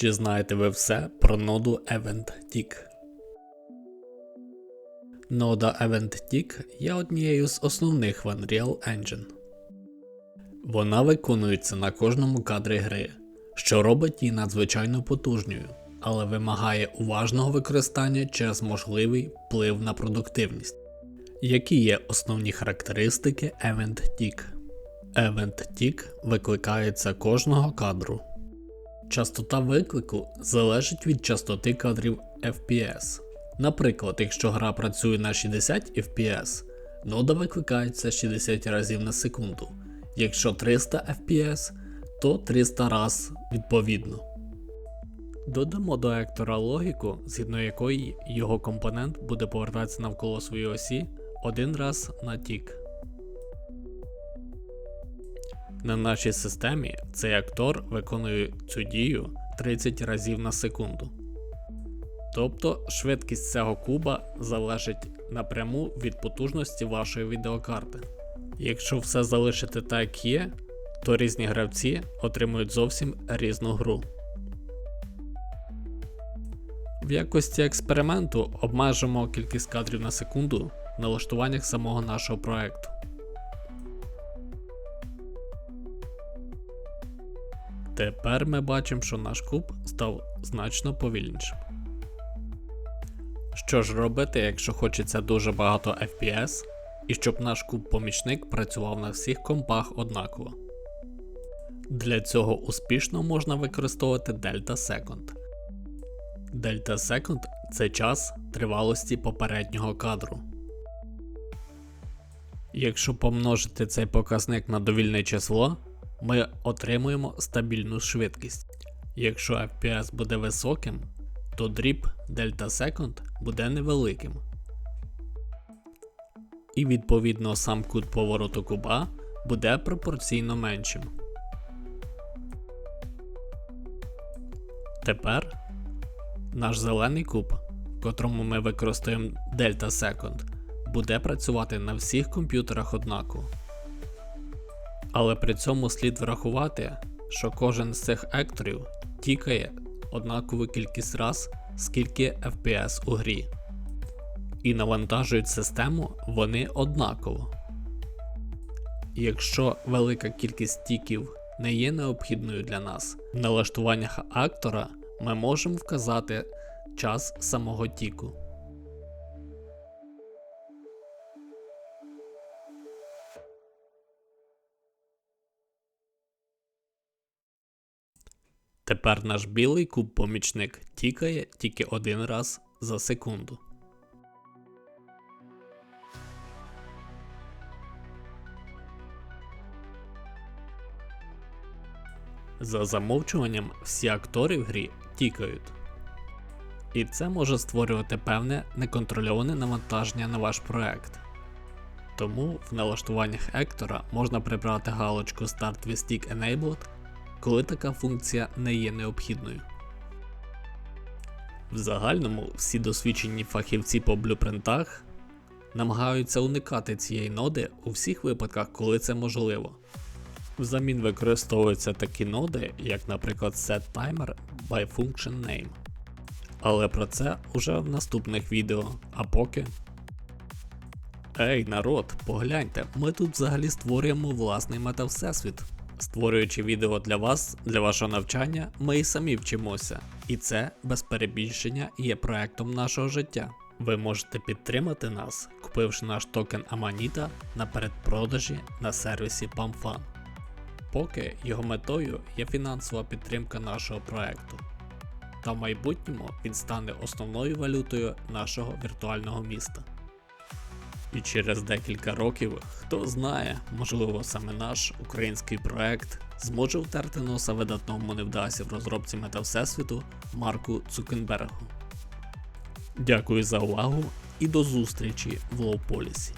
Чи знаєте ви все про ноду EventTick? Нода EventTick є однією з основних в Unreal Engine. Вона виконується на кожному кадрі гри, що робить її надзвичайно потужною, але вимагає уважного використання через можливий вплив на продуктивність. Які є основні характеристики EventTick? EventTick викликається кожного кадру. Частота виклику залежить від частоти кадрів FPS. Наприклад, якщо гра працює на 60 FPS, нода викликається 60 разів на секунду. Якщо 300 FPS, то 300 раз відповідно. Додамо до ектора логіку, згідно якої його компонент буде повертатися навколо своєї осі один раз на тік. На нашій системі цей актор виконує цю дію 30 разів на секунду. Тобто швидкість цього куба залежить напряму від потужності вашої відеокарти. Якщо все залишити так як є, то різні гравці отримують зовсім різну гру. В якості експерименту обмежимо кількість кадрів на секунду в налаштуваннях самого нашого проекту. Тепер ми бачимо, що наш куб став значно повільнішим. Що ж робити, якщо хочеться дуже багато FPS, і щоб наш куб-помічник працював на всіх компах однаково? Для цього успішно можна використовувати Delta Second. Delta Second це час тривалості попереднього кадру. Якщо помножити цей показник на довільне число, ми отримуємо стабільну швидкість. Якщо FPS буде високим, то дріб Second буде невеликим. І відповідно сам кут повороту куба буде пропорційно меншим. Тепер наш зелений куб, в котрому ми використаємо Delta Second, буде працювати на всіх комп'ютерах однаково. Але при цьому слід врахувати, що кожен з цих екторів тікає однакову кількість раз, скільки FPS у грі. І навантажують систему вони однаково. Якщо велика кількість тіків не є необхідною для нас, в налаштуваннях актора ми можемо вказати час самого тіку. Тепер наш білий куб помічник тікає тільки один раз за секунду. За замовчуванням всі актори в грі тікають. І це може створювати певне неконтрольоване навантаження на ваш проект. Тому в налаштуваннях Ектора можна прибрати галочку Start with Stick Enabled коли така функція не є необхідною. В загальному всі досвідчені фахівці по блюпринтах намагаються уникати цієї ноди у всіх випадках, коли це можливо. Взамін використовуються такі ноди, як, наприклад, setTimer by Function Name. Але про це уже в наступних відео. А поки. Ей, народ, погляньте, ми тут взагалі створюємо власний мета-всесвіт. Створюючи відео для вас, для вашого навчання, ми і самі вчимося, і це без перебільшення є проектом нашого життя. Ви можете підтримати нас, купивши наш токен Аманіта на передпродажі на сервісі PAMFAN. Поки його метою є фінансова підтримка нашого проекту. Та в майбутньому він стане основною валютою нашого віртуального міста. І через декілька років, хто знає, можливо, саме наш український проект зможе втерти носа видатному невдасі в розробці мета Всесвіту Марку Цукенбергу. Дякую за увагу і до зустрічі в Лоуполісі.